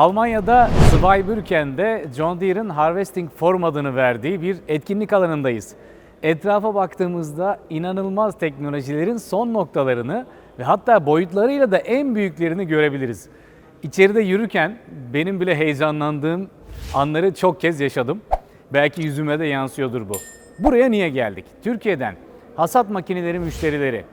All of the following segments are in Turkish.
Almanya'da Zweibrücken'de John Deere'ın Harvesting Forum adını verdiği bir etkinlik alanındayız. Etrafa baktığımızda inanılmaz teknolojilerin son noktalarını ve hatta boyutlarıyla da en büyüklerini görebiliriz. İçeride yürürken benim bile heyecanlandığım anları çok kez yaşadım. Belki yüzüme de yansıyordur bu. Buraya niye geldik? Türkiye'den hasat makineleri müşterileri,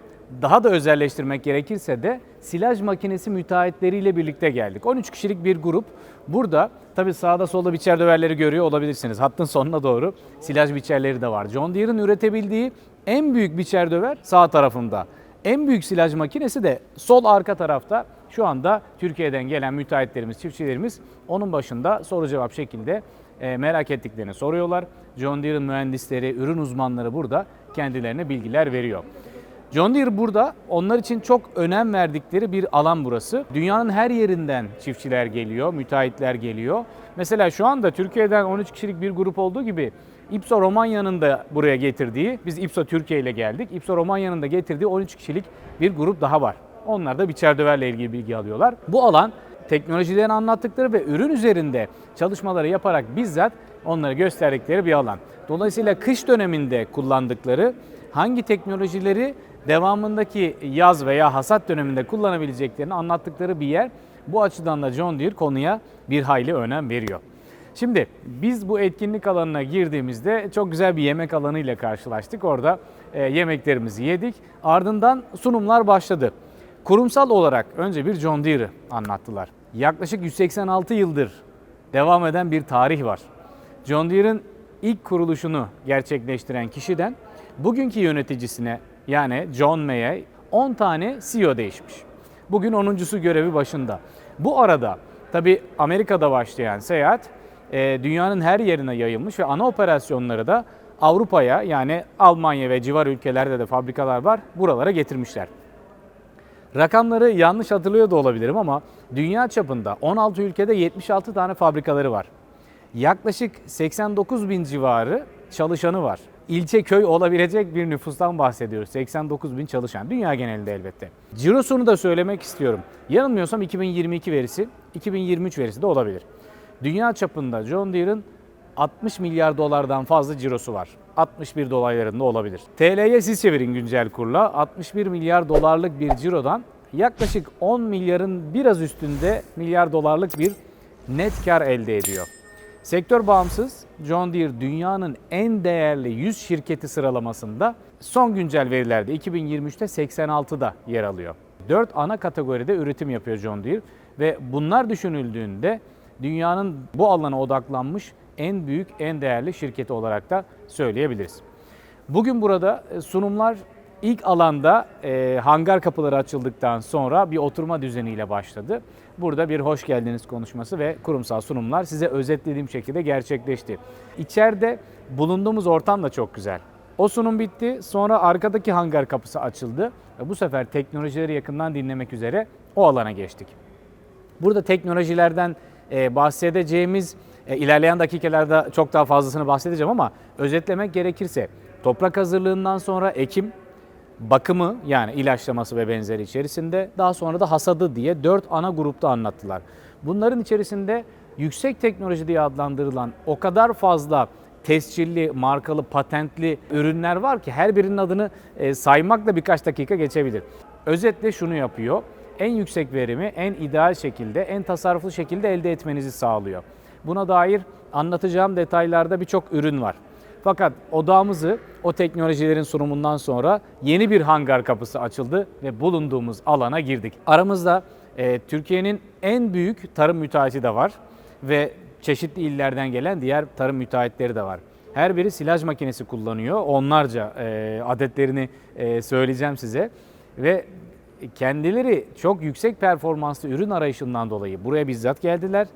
daha da özelleştirmek gerekirse de silaj makinesi müteahhitleriyle birlikte geldik. 13 kişilik bir grup. Burada tabi sağda solda biçer döverleri görüyor olabilirsiniz. Hattın sonuna doğru silaj biçerleri de var. John Deere'ın üretebildiği en büyük biçer döver sağ tarafında. En büyük silaj makinesi de sol arka tarafta. Şu anda Türkiye'den gelen müteahhitlerimiz, çiftçilerimiz onun başında soru cevap şekilde e, merak ettiklerini soruyorlar. John Deere'ın mühendisleri, ürün uzmanları burada kendilerine bilgiler veriyor. John Deere burada onlar için çok önem verdikleri bir alan burası. Dünyanın her yerinden çiftçiler geliyor, müteahhitler geliyor. Mesela şu anda Türkiye'den 13 kişilik bir grup olduğu gibi İpso Romanya'nın da buraya getirdiği, biz İpso Türkiye ile geldik. İpso Romanya'nın da getirdiği 13 kişilik bir grup daha var. Onlar da biçer döverle ilgili bilgi alıyorlar. Bu alan teknolojilerini anlattıkları ve ürün üzerinde çalışmaları yaparak bizzat onları gösterdikleri bir alan. Dolayısıyla kış döneminde kullandıkları hangi teknolojileri devamındaki yaz veya hasat döneminde kullanabileceklerini anlattıkları bir yer. Bu açıdan da John Deere konuya bir hayli önem veriyor. Şimdi biz bu etkinlik alanına girdiğimizde çok güzel bir yemek alanı ile karşılaştık. Orada e, yemeklerimizi yedik. Ardından sunumlar başladı. Kurumsal olarak önce bir John Deere'ı anlattılar. Yaklaşık 186 yıldır devam eden bir tarih var. John Deere'ın ilk kuruluşunu gerçekleştiren kişiden bugünkü yöneticisine yani John May'e 10 tane CEO değişmiş. Bugün 10.sü görevi başında. Bu arada tabi Amerika'da başlayan seyahat e, dünyanın her yerine yayılmış ve ana operasyonları da Avrupa'ya yani Almanya ve civar ülkelerde de fabrikalar var buralara getirmişler. Rakamları yanlış hatırlıyor da olabilirim ama dünya çapında 16 ülkede 76 tane fabrikaları var. Yaklaşık 89 bin civarı çalışanı var. İlçe köy olabilecek bir nüfustan bahsediyoruz. 89 bin çalışan. Dünya genelinde elbette. Cirosunu da söylemek istiyorum. Yanılmıyorsam 2022 verisi, 2023 verisi de olabilir. Dünya çapında John Deere'ın 60 milyar dolardan fazla cirosu var. 61 dolaylarında olabilir. TL'ye siz çevirin güncel kurla. 61 milyar dolarlık bir cirodan yaklaşık 10 milyarın biraz üstünde milyar dolarlık bir net kar elde ediyor. Sektör bağımsız John Deere dünyanın en değerli 100 şirketi sıralamasında son güncel verilerde 2023'te 86'da yer alıyor. 4 ana kategoride üretim yapıyor John Deere ve bunlar düşünüldüğünde dünyanın bu alana odaklanmış en büyük, en değerli şirketi olarak da söyleyebiliriz. Bugün burada e, sunumlar ilk alanda e, hangar kapıları açıldıktan sonra bir oturma düzeniyle başladı. Burada bir hoş geldiniz konuşması ve kurumsal sunumlar size özetlediğim şekilde gerçekleşti. İçeride bulunduğumuz ortam da çok güzel. O sunum bitti. Sonra arkadaki hangar kapısı açıldı. Bu sefer teknolojileri yakından dinlemek üzere o alana geçtik. Burada teknolojilerden e, bahsedeceğimiz e, ilerleyen dakikalarda çok daha fazlasını bahsedeceğim ama özetlemek gerekirse toprak hazırlığından sonra ekim, bakımı yani ilaçlaması ve benzeri içerisinde daha sonra da hasadı diye dört ana grupta anlattılar. Bunların içerisinde yüksek teknoloji diye adlandırılan o kadar fazla tescilli, markalı, patentli ürünler var ki her birinin adını e, saymakla birkaç dakika geçebilir. Özetle şunu yapıyor. En yüksek verimi en ideal şekilde, en tasarruflu şekilde elde etmenizi sağlıyor. Buna dair anlatacağım detaylarda birçok ürün var. Fakat odağımızı o teknolojilerin sunumundan sonra yeni bir hangar kapısı açıldı ve bulunduğumuz alana girdik. Aramızda e, Türkiye'nin en büyük tarım müteahhiti de var ve çeşitli illerden gelen diğer tarım müteahhitleri de var. Her biri silaj makinesi kullanıyor. Onlarca e, adetlerini e, söyleyeceğim size. Ve kendileri çok yüksek performanslı ürün arayışından dolayı buraya bizzat geldiler.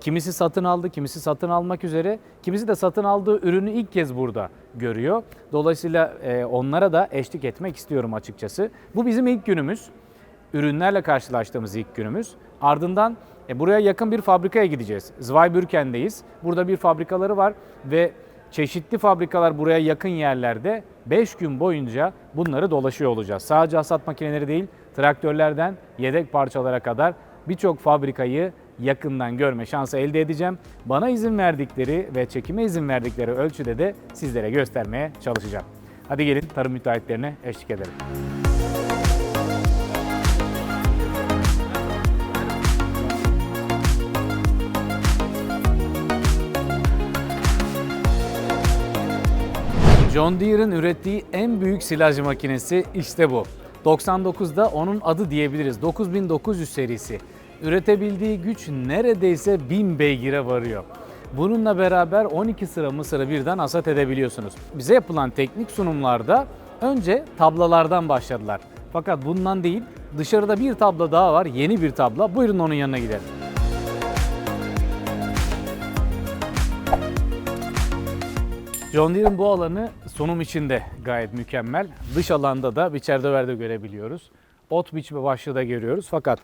Kimisi satın aldı, kimisi satın almak üzere, kimisi de satın aldığı ürünü ilk kez burada görüyor. Dolayısıyla e, onlara da eşlik etmek istiyorum açıkçası. Bu bizim ilk günümüz. Ürünlerle karşılaştığımız ilk günümüz. Ardından e, buraya yakın bir fabrikaya gideceğiz. Zweibrücken'deyiz. Burada bir fabrikaları var ve çeşitli fabrikalar buraya yakın yerlerde 5 gün boyunca bunları dolaşıyor olacağız. Sadece hasat makineleri değil, traktörlerden yedek parçalara kadar birçok fabrikayı yakından görme şansı elde edeceğim. Bana izin verdikleri ve çekime izin verdikleri ölçüde de sizlere göstermeye çalışacağım. Hadi gelin tarım müteahhitlerine eşlik edelim. John Deere'ın ürettiği en büyük silaj makinesi işte bu. 99'da onun adı diyebiliriz. 9900 serisi. Üretebildiği güç neredeyse 1000 beygire varıyor. Bununla beraber 12 sıra mısırı birden hasat edebiliyorsunuz. Bize yapılan teknik sunumlarda önce tablalardan başladılar. Fakat bundan değil, dışarıda bir tabla daha var, yeni bir tabla. Buyurun onun yanına gidelim. John Deere'ın bu alanı sunum içinde gayet mükemmel. Dış alanda da biçer döverde görebiliyoruz. Ot biçme başlığı da görüyoruz. Fakat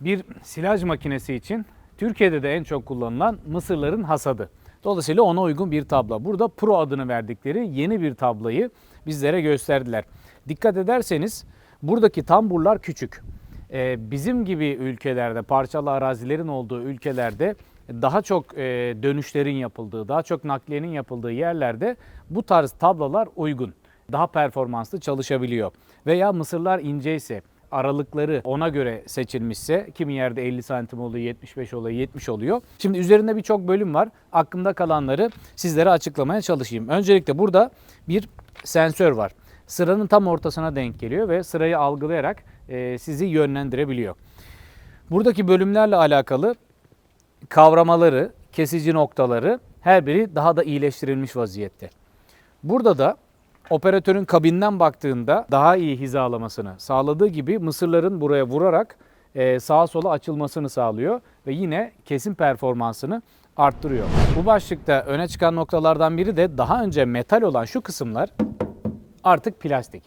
bir silaj makinesi için Türkiye'de de en çok kullanılan mısırların hasadı. Dolayısıyla ona uygun bir tablo. Burada Pro adını verdikleri yeni bir tablayı bizlere gösterdiler. Dikkat ederseniz buradaki tamburlar küçük. Ee, bizim gibi ülkelerde, parçalı arazilerin olduğu ülkelerde daha çok e, dönüşlerin yapıldığı, daha çok nakliyenin yapıldığı yerlerde bu tarz tablolar uygun. Daha performanslı çalışabiliyor. Veya mısırlar inceyse, aralıkları ona göre seçilmişse kimi yerde 50 santim oluyor, 75 oluyor, 70 oluyor. Şimdi üzerinde birçok bölüm var. Aklımda kalanları sizlere açıklamaya çalışayım. Öncelikle burada bir sensör var. Sıranın tam ortasına denk geliyor ve sırayı algılayarak e, sizi yönlendirebiliyor. Buradaki bölümlerle alakalı kavramaları, kesici noktaları her biri daha da iyileştirilmiş vaziyette. Burada da operatörün kabinden baktığında daha iyi hizalamasını sağladığı gibi mısırların buraya vurarak e, sağa sola açılmasını sağlıyor ve yine kesim performansını arttırıyor. Bu başlıkta öne çıkan noktalardan biri de daha önce metal olan şu kısımlar artık plastik.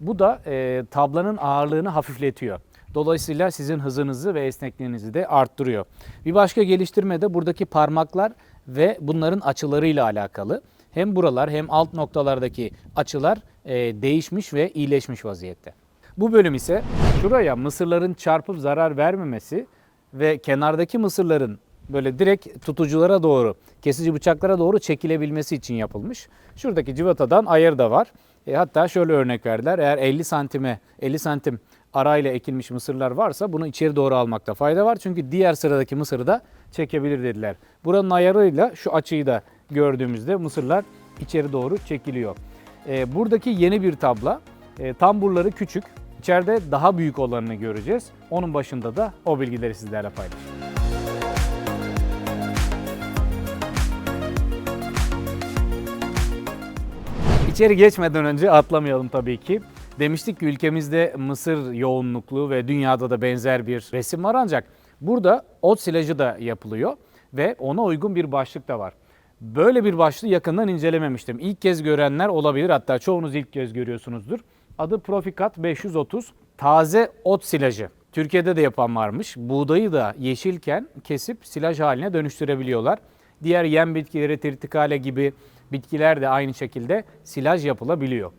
Bu da e, tablanın ağırlığını hafifletiyor. Dolayısıyla sizin hızınızı ve esnekliğinizi de arttırıyor. Bir başka geliştirme de buradaki parmaklar ve bunların açılarıyla alakalı. Hem buralar hem alt noktalardaki açılar e, değişmiş ve iyileşmiş vaziyette. Bu bölüm ise şuraya mısırların çarpıp zarar vermemesi ve kenardaki mısırların böyle direkt tutuculara doğru, kesici bıçaklara doğru çekilebilmesi için yapılmış. Şuradaki civatadan ayarı da var. E, hatta şöyle örnek verdiler. Eğer 50 santime 50 santim arayla ekilmiş mısırlar varsa bunu içeri doğru almakta fayda var. Çünkü diğer sıradaki mısırı da çekebilir dediler. Buranın ayarıyla şu açıyı da gördüğümüzde mısırlar içeri doğru çekiliyor. E, buradaki yeni bir tabla. E, tamburları küçük. İçeride daha büyük olanını göreceğiz. Onun başında da o bilgileri sizlerle paylaşacağım. İçeri geçmeden önce atlamayalım tabii ki. Demiştik ki ülkemizde mısır yoğunluklu ve dünyada da benzer bir resim var ancak burada ot silajı da yapılıyor ve ona uygun bir başlık da var. Böyle bir başlığı yakından incelememiştim. İlk kez görenler olabilir hatta çoğunuz ilk kez görüyorsunuzdur. Adı Profikat 530 taze ot silajı. Türkiye'de de yapan varmış. Buğdayı da yeşilken kesip silaj haline dönüştürebiliyorlar. Diğer yem bitkileri, tritikale gibi bitkiler de aynı şekilde silaj yapılabiliyor.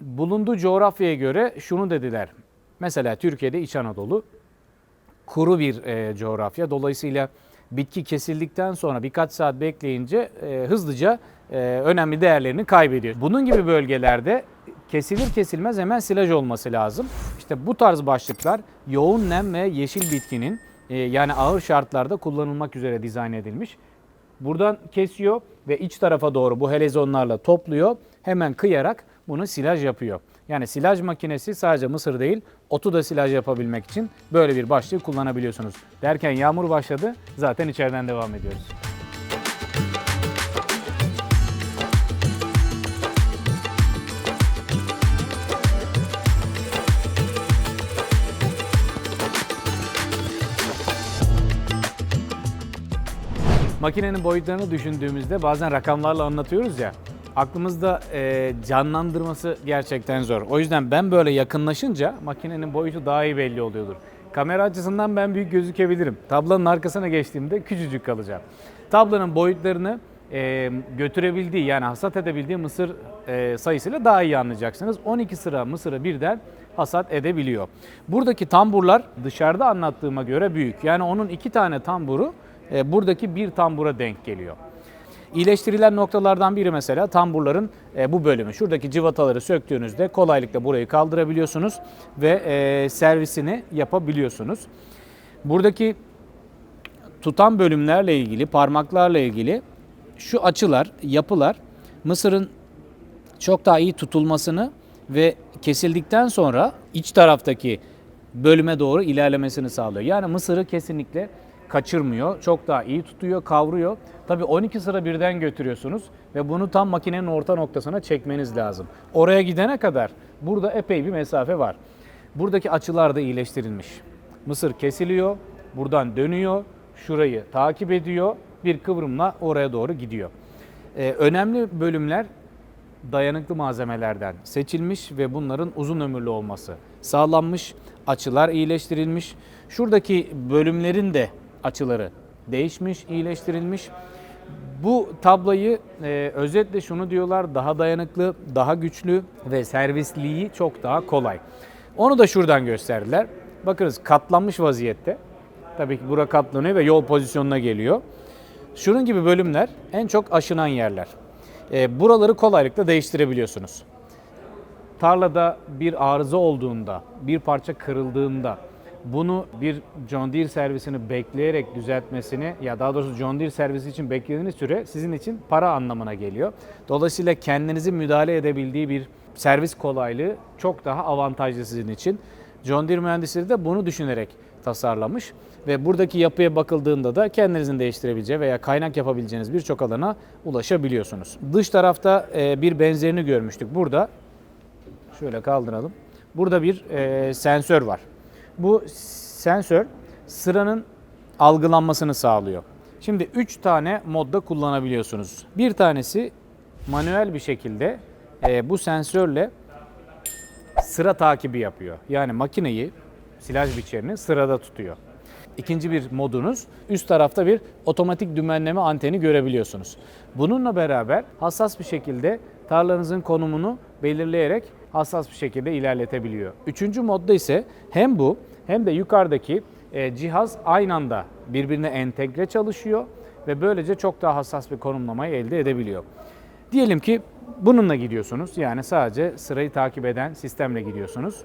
Bulunduğu coğrafyaya göre şunu dediler. Mesela Türkiye'de İç Anadolu kuru bir e, coğrafya. Dolayısıyla bitki kesildikten sonra birkaç saat bekleyince e, hızlıca e, önemli değerlerini kaybediyor. Bunun gibi bölgelerde kesilir kesilmez hemen silaj olması lazım. İşte bu tarz başlıklar yoğun nem ve yeşil bitkinin e, yani ağır şartlarda kullanılmak üzere dizayn edilmiş. Buradan kesiyor ve iç tarafa doğru bu helezonlarla topluyor. Hemen kıyarak bunu silaj yapıyor. Yani silaj makinesi sadece mısır değil, otu da silaj yapabilmek için böyle bir başlığı kullanabiliyorsunuz. Derken yağmur başladı, zaten içeriden devam ediyoruz. Makinenin boyutlarını düşündüğümüzde bazen rakamlarla anlatıyoruz ya. Aklımızda e, canlandırması gerçekten zor. O yüzden ben böyle yakınlaşınca makinenin boyutu daha iyi belli oluyordur. Kamera açısından ben büyük gözükebilirim. Tablanın arkasına geçtiğimde küçücük kalacağım. Tablanın boyutlarını e, götürebildiği yani hasat edebildiği mısır e, sayısıyla daha iyi anlayacaksınız. 12 sıra mısırı birden hasat edebiliyor. Buradaki tamburlar dışarıda anlattığıma göre büyük. Yani onun iki tane tamburu e, buradaki bir tambura denk geliyor. İyileştirilen noktalardan biri mesela tamburların e, bu bölümü. Şuradaki cıvataları söktüğünüzde kolaylıkla burayı kaldırabiliyorsunuz ve e, servisini yapabiliyorsunuz. Buradaki tutan bölümlerle ilgili, parmaklarla ilgili şu açılar, yapılar mısırın çok daha iyi tutulmasını ve kesildikten sonra iç taraftaki bölüme doğru ilerlemesini sağlıyor. Yani mısırı kesinlikle kaçırmıyor. Çok daha iyi tutuyor, kavruyor. Tabii 12 sıra birden götürüyorsunuz ve bunu tam makinenin orta noktasına çekmeniz lazım. Oraya gidene kadar burada epey bir mesafe var. Buradaki açılar da iyileştirilmiş. Mısır kesiliyor, buradan dönüyor, şurayı takip ediyor, bir kıvrımla oraya doğru gidiyor. Ee, önemli bölümler dayanıklı malzemelerden seçilmiş ve bunların uzun ömürlü olması sağlanmış. Açılar iyileştirilmiş. Şuradaki bölümlerin de açıları değişmiş, iyileştirilmiş. Bu tablayı e, özetle şunu diyorlar daha dayanıklı, daha güçlü ve servisliği çok daha kolay. Onu da şuradan gösterdiler. Bakınız katlanmış vaziyette. Tabii ki bura katlanıyor ve yol pozisyonuna geliyor. Şunun gibi bölümler en çok aşınan yerler. E, buraları kolaylıkla değiştirebiliyorsunuz. Tarlada bir arıza olduğunda, bir parça kırıldığında bunu bir John Deere servisini bekleyerek düzeltmesini ya daha doğrusu John Deere servisi için beklediğiniz süre sizin için para anlamına geliyor. Dolayısıyla kendinizi müdahale edebildiği bir servis kolaylığı çok daha avantajlı sizin için. John Deere mühendisleri de bunu düşünerek tasarlamış ve buradaki yapıya bakıldığında da kendinizin değiştirebileceği veya kaynak yapabileceğiniz birçok alana ulaşabiliyorsunuz. Dış tarafta e, bir benzerini görmüştük. Burada şöyle kaldıralım. Burada bir e, sensör var. Bu sensör sıranın algılanmasını sağlıyor. Şimdi 3 tane modda kullanabiliyorsunuz. Bir tanesi manuel bir şekilde e, bu sensörle sıra takibi yapıyor. Yani makineyi, silaj biçerini sırada tutuyor. İkinci bir modunuz üst tarafta bir otomatik dümenleme anteni görebiliyorsunuz. Bununla beraber hassas bir şekilde tarlanızın konumunu belirleyerek hassas bir şekilde ilerletebiliyor. Üçüncü modda ise hem bu hem de yukarıdaki e, cihaz aynı anda birbirine entegre çalışıyor ve böylece çok daha hassas bir konumlamayı elde edebiliyor. Diyelim ki bununla gidiyorsunuz. Yani sadece sırayı takip eden sistemle gidiyorsunuz.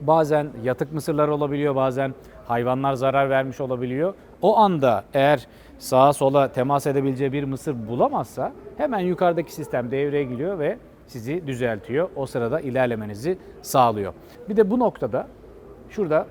Bazen yatık mısırlar olabiliyor, bazen hayvanlar zarar vermiş olabiliyor. O anda eğer sağa sola temas edebileceği bir mısır bulamazsa hemen yukarıdaki sistem devreye giriyor ve sizi düzeltiyor. O sırada ilerlemenizi sağlıyor. Bir de bu noktada şurada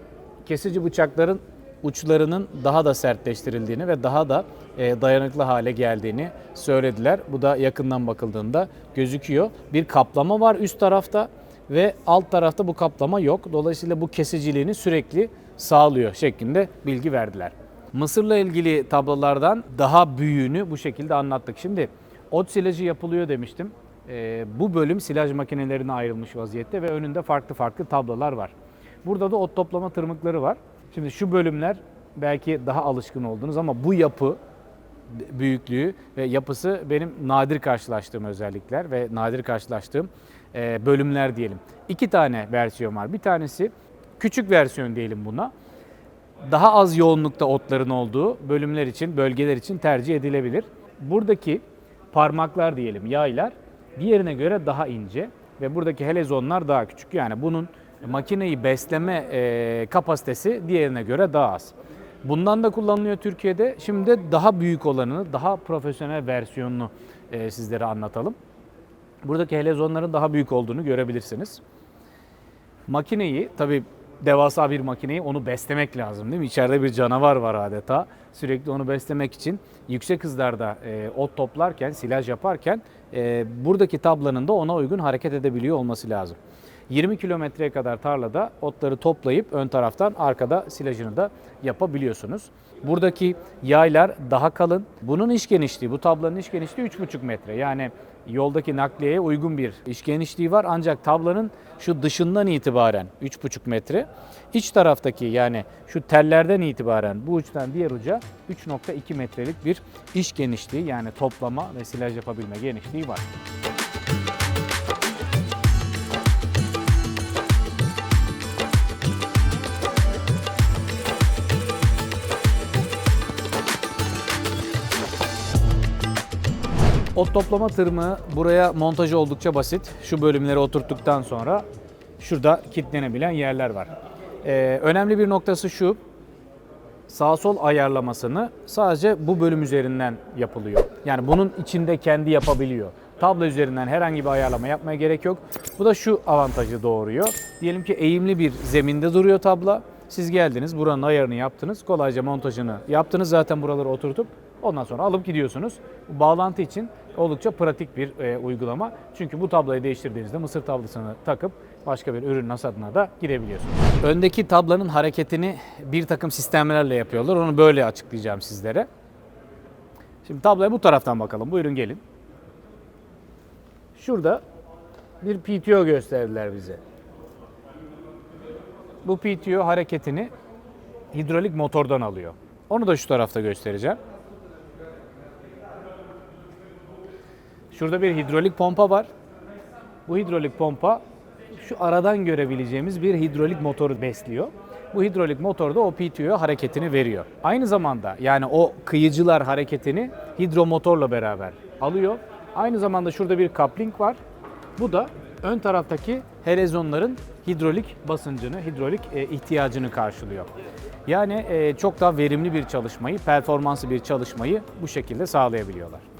kesici bıçakların uçlarının daha da sertleştirildiğini ve daha da e, dayanıklı hale geldiğini söylediler. Bu da yakından bakıldığında gözüküyor. Bir kaplama var üst tarafta ve alt tarafta bu kaplama yok. Dolayısıyla bu kesiciliğini sürekli sağlıyor şeklinde bilgi verdiler. Mısırla ilgili tablolardan daha büyüğünü bu şekilde anlattık. Şimdi ot silajı yapılıyor demiştim. Ee, bu bölüm silaj makinelerine ayrılmış vaziyette ve önünde farklı farklı tablolar var. Burada da ot toplama tırmıkları var. Şimdi şu bölümler belki daha alışkın oldunuz ama bu yapı büyüklüğü ve yapısı benim nadir karşılaştığım özellikler ve nadir karşılaştığım e, bölümler diyelim. İki tane versiyon var. Bir tanesi küçük versiyon diyelim buna. Daha az yoğunlukta otların olduğu bölümler için, bölgeler için tercih edilebilir. Buradaki parmaklar diyelim, yaylar diğerine göre daha ince ve buradaki helezonlar daha küçük. Yani bunun makineyi besleme e, kapasitesi diğerine göre daha az. Bundan da kullanılıyor Türkiye'de. Şimdi daha büyük olanını, daha profesyonel versiyonunu e, sizlere anlatalım. Buradaki helezonların daha büyük olduğunu görebilirsiniz. Makineyi tabi devasa bir makineyi onu beslemek lazım değil mi? İçeride bir canavar var adeta. Sürekli onu beslemek için yüksek hızlarda e, ot toplarken, silaj yaparken e, buradaki tablanın da ona uygun hareket edebiliyor olması lazım. 20 kilometreye kadar tarlada otları toplayıp ön taraftan arkada silajını da yapabiliyorsunuz. Buradaki yaylar daha kalın. Bunun iş genişliği, bu tablanın iş genişliği 3,5 metre. Yani yoldaki nakliyeye uygun bir iş genişliği var. Ancak tablanın şu dışından itibaren 3,5 metre. İç taraftaki yani şu tellerden itibaren bu uçtan diğer uca 3,2 metrelik bir iş genişliği yani toplama ve silaj yapabilme genişliği var. Ot toplama tırmığı buraya montajı oldukça basit. Şu bölümleri oturttuktan sonra şurada kilitlenebilen yerler var. Ee, önemli bir noktası şu. Sağ sol ayarlamasını sadece bu bölüm üzerinden yapılıyor. Yani bunun içinde kendi yapabiliyor. Tablo üzerinden herhangi bir ayarlama yapmaya gerek yok. Bu da şu avantajı doğuruyor. Diyelim ki eğimli bir zeminde duruyor tabla. Siz geldiniz, buranın ayarını yaptınız, kolayca montajını yaptınız. Zaten buraları oturtup ondan sonra alıp gidiyorsunuz. Bu bağlantı için oldukça pratik bir e, uygulama. Çünkü bu tablayı değiştirdiğinizde mısır tablasını takıp başka bir ürün hasadına da gidebiliyorsunuz. Öndeki tablanın hareketini bir takım sistemlerle yapıyorlar. Onu böyle açıklayacağım sizlere. Şimdi tabloya bu taraftan bakalım. Buyurun gelin. Şurada bir PTO gösterdiler bize. Bu PTO hareketini hidrolik motordan alıyor. Onu da şu tarafta göstereceğim. Şurada bir hidrolik pompa var. Bu hidrolik pompa şu aradan görebileceğimiz bir hidrolik motoru besliyor. Bu hidrolik motor da o PTO'ya hareketini veriyor. Aynı zamanda yani o kıyıcılar hareketini hidromotorla beraber alıyor. Aynı zamanda şurada bir coupling var. Bu da ön taraftaki helezonların hidrolik basıncını, hidrolik e, ihtiyacını karşılıyor. Yani e, çok daha verimli bir çalışmayı, performanslı bir çalışmayı bu şekilde sağlayabiliyorlar.